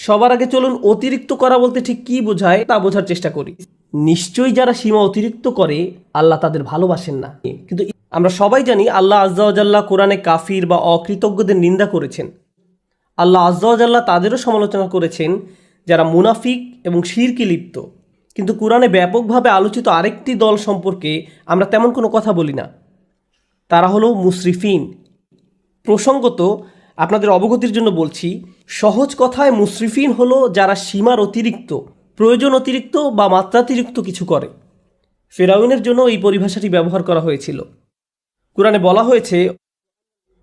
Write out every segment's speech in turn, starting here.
সবার আগে চলুন অতিরিক্ত করা বলতে ঠিক কি বোঝায় তা বোঝার চেষ্টা করি। নিশ্চয়ই যারা সীমা অতিরিক্ত করে, আল্লাহ তাদের ভালোবাসেন না। কিন্তু আমরা সবাই জানি আল্লাহ আজ্জাওয়াজাল্লাহ কোরআনে কাফির বা অকৃতজ্ঞদের নিন্দা করেছেন। আল্লাহ আজ্জাওয়াজাল্লাহ তাদেরও সমালোচনা করেছেন যারা মুনাফিক এবং শিরকে লিপ্ত। কিন্তু কোরআনে ব্যাপকভাবে আলোচিত আরেকটি দল সম্পর্কে আমরা তেমন কোনো কথা বলি না। তারা হলো মুসরিফিন। প্রসঙ্গত আপনাদের অবগতির জন্য বলছি, সহজ কথায় মুসরিফিন হলো যারা সীমার অতিরিক্ত, প্রয়োজন অতিরিক্ত বা মাত্রাতিরিক্ত কিছু করে। ফেরাউনের জন্য এই পরিভাষাটি ব্যবহার করা হয়েছিল। কোরআনে বলা হয়েছে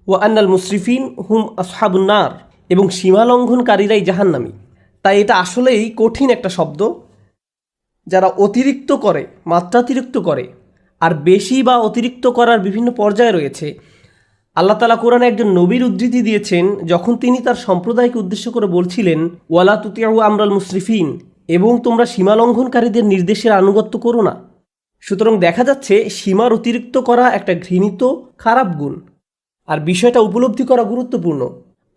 ও আন্নাল মুসরিফিন হুম আসহাবুন্নার এবং সীমা লঙ্ঘনকারীরাই জাহান্নামী। তাই এটা আসলেই কঠিন একটা শব্দ। যারা অতিরিক্ত করে, মাত্রাতিরিক্ত করে, আর বেশি বা অতিরিক্ত করার বিভিন্ন পর্যায়ে রয়েছে আল্লাহ তালা কোরআনে একজন নবীর উদ্ধৃতি দিয়েছেন যখন তিনি তার সম্প্রদায়কে উদ্দেশ্য করে বলছিলেন, ওয়ালা তুতিয়াউ আমরাল মুসরিফিন এবং তোমরা সীমা লঙ্ঘনকারীদের নির্দেশের আনুগত্য করো না। সুতরাং দেখা যাচ্ছে সীমার অতিরিক্ত করা একটা ঘৃণিত, খারাপ গুণ। আর বিষয়টা উপলব্ধি করা গুরুত্বপূর্ণ।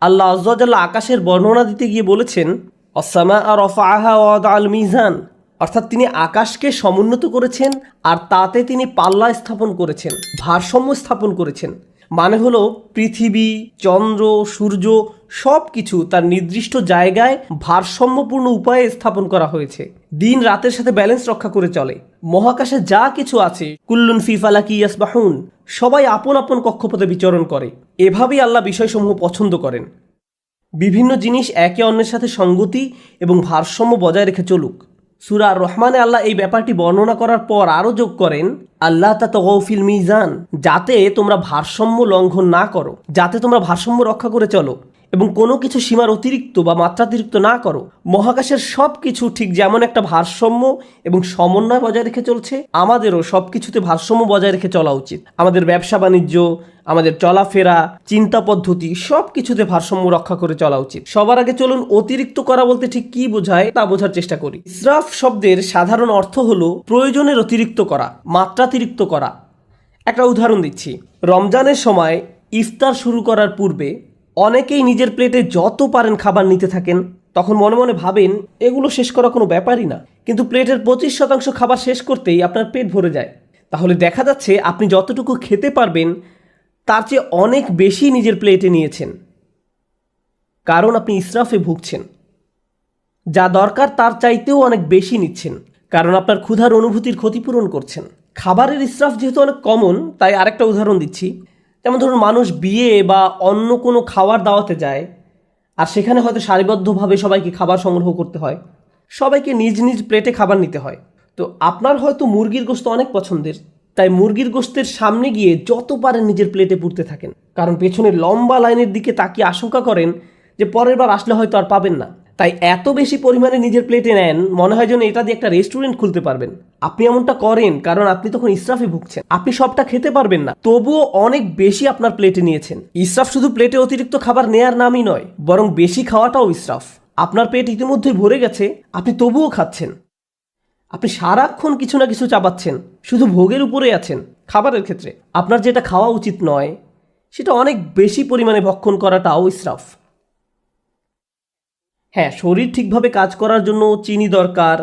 আল্লাহ আজ্লাহ আকাশের বর্ণনা দিতে গিয়ে বলেছেন অসামা আর আহা ওয়াদ আল মিজান অর্থাৎ তিনি আকাশকে সমুন্নত করেছেন আর তাতে তিনি পাল্লা স্থাপন করেছেন, ভারসাম্য স্থাপন করেছেন। মানে হলো পৃথিবী, চন্দ্র, সূর্য সব কিছু তার নির্দিষ্ট জায়গায় ভারসাম্যপূর্ণ উপায়ে স্থাপন করা হয়েছে। দিন রাতের সাথে ব্যালেন্স রক্ষা করে চলে। মহাকাশে যা কিছু আছে, কুল্লুন ফিফালাকি ইয়াসবাহুন, সবাই আপন আপন কক্ষপথে বিচরণ করে। এভাবেই আল্লাহ বিষয়সমূহ পছন্দ করেন। বিভিন্ন জিনিস একে অন্যের সাথে সঙ্গতি এবং ভারসাম্য বজায় রেখে চলুক। সুরা রহমানে আল্লাহ এই ব্যাপারটি বর্ণনা করার পর আরও যোগ করেন, আল্লাহ তা তৌফিল মিজান যাতে তোমরা ভারসাম্য লঙ্ঘন না করো, যাতে তোমরা ভারসাম্য রক্ষা করে চলো। এবং কোনো কিছু সীমার অতিরিক্ত বা মাত্রাতিরিক্ত না করো। মহাকাশের সব কিছু ঠিক যেমন একটা ভারসাম্য এবং সমন্বয় বজায় রেখে চলছে, আমাদেরও সব কিছুতে ভারসাম্য বজায় রেখে চলা উচিত। আমাদের ব্যবসা বাণিজ্য, আমাদের চলাফেরা, চিন্তা পদ্ধতি সব কিছুতে ভারসাম্য রক্ষা করে চলা উচিত। সবার আগে চলুন অতিরিক্ত করা বলতে ঠিক কি বোঝায় তা বোঝার চেষ্টা করি। ইসরাফ শব্দের সাধারণ অর্থ হলো প্রয়োজনের অতিরিক্ত করা, মাত্রাতিরিক্ত করা। একটা উদাহরণ দিচ্ছি। রমজানের সময় ইফতার শুরু করার পূর্বে অনেকেই নিজের প্লেটে যত পারেন খাবার নিতে থাকেন, তখন মনে মনে ভাবেন এগুলো শেষ করা কোনো ব্যাপারই না। কিন্তু প্লেটের পঁচিশ শতাংশ খাবার শেষ করতেই আপনার পেট ভরে যায়। তাহলে দেখা যাচ্ছে আপনি যতটুকু খেতে পারবেন, তার চেয়ে অনেক বেশি নিজের প্লেটে নিয়েছেন। কারণ আপনি ইসরাফে ভুগছেন। যা দরকার তার চাইতেও অনেক বেশি নিচ্ছেন। কারণ আপনার ক্ষুধার অনুভূতির ক্ষতিপূরণ করছেন। খাবারের ইসরাফ যেহেতু অনেক কমন তাই আরেকটা উদাহরণ দিচ্ছি। যেমন ধরুন মানুষ বিয়ে বা অন্য কোনো খাওয়ার দাওয়াতে যায়, আর সেখানে হয়তো সারিবদ্ধভাবে সবাইকে খাবার সংগ্রহ করতে হয়, সবাইকে নিজ নিজ প্লেটে খাবার নিতে হয়। তো আপনার হয়তো মুরগির গোস্ত অনেক পছন্দের, তাই মুরগির গোস্তের সামনে গিয়ে যত পারেন নিজের প্লেটে পুড়তে থাকেন, কারণ পেছনে লম্বা লাইনের দিকে তাকিয়ে আশঙ্কা করেন যে পরের বার আসলে হয়তো আর পাবেন না। তাই এত বেশি পরিমাণে নিজের প্লেটে নেন, মনে হয় যেন এটা দিয়ে একটা রেস্টুরেন্ট খুলতে পারবেন। আপনি এমনটা করেন কারণ আপনি তখন ইসরাফে ভুগছেন। আপনি সবটা খেতে পারবেন না। তবুও অনেক বেশি আপনার প্লেটে নিয়েছেন। ইসরাফ শুধু প্লেটে অতিরিক্ত খাবার নেয়ার নামই নয়, বরং বেশি খাওয়াটাও ইসরাফ। আপনার পেট ইতিমধ্যেই ভরে গেছে, আপনি তবুও খাচ্ছেন। আপনি সারাক্ষণ কিছু না কিছু চাবাচ্ছেন, শুধু ভোগের উপরে আছেন, খাবারের ক্ষেত্রে। আপনার যেটা খাওয়া উচিত নয়, সেটা অনেক বেশি পরিমাণে ভক্ষণ করাটাও ইসরাফ। হ্যাঁ শরীর ঠিকভাবে কাজ করার জন্য চিনি দরকার,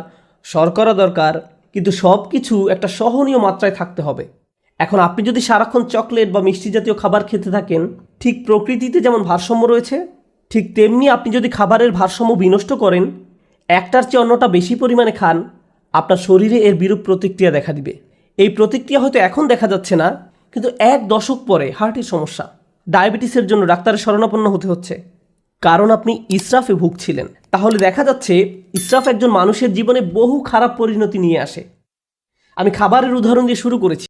শর্করা দরকার, কিন্তু সব কিছু একটা সহনীয় মাত্রায় থাকতে হবে। এখন আপনি যদি সারাক্ষণ চকলেট বা মিষ্টি জাতীয় খাবার খেতে থাকেন, ঠিক প্রকৃতিতে যেমন ভারসাম্য রয়েছে, ঠিক তেমনি আপনি যদি খাবারের ভারসাম্য বিনষ্ট করেন, একটার চেয়ে অন্যটা বেশি পরিমাণে খান, আপনার শরীরে এর বিরূপ প্রতিক্রিয়া দেখা দিবে। এই প্রতিক্রিয়া হয়তো এখন দেখা যাচ্ছে না, কিন্তু এক দশক পরে হার্টের সমস্যা, ডায়াবেটিসের জন্য ডাক্তারের শরণাপন্ন হতে হচ্ছে। কারণ আপনি ইসরাফে ভুগছিলেন। তাহলে দেখা যাচ্ছে ইসরাফ একজন মানুষের জীবনে বহু খারাপ পরিণতি নিয়ে আসে। আমি খাবারের উদাহরণ দিয়ে শুরু করেছি।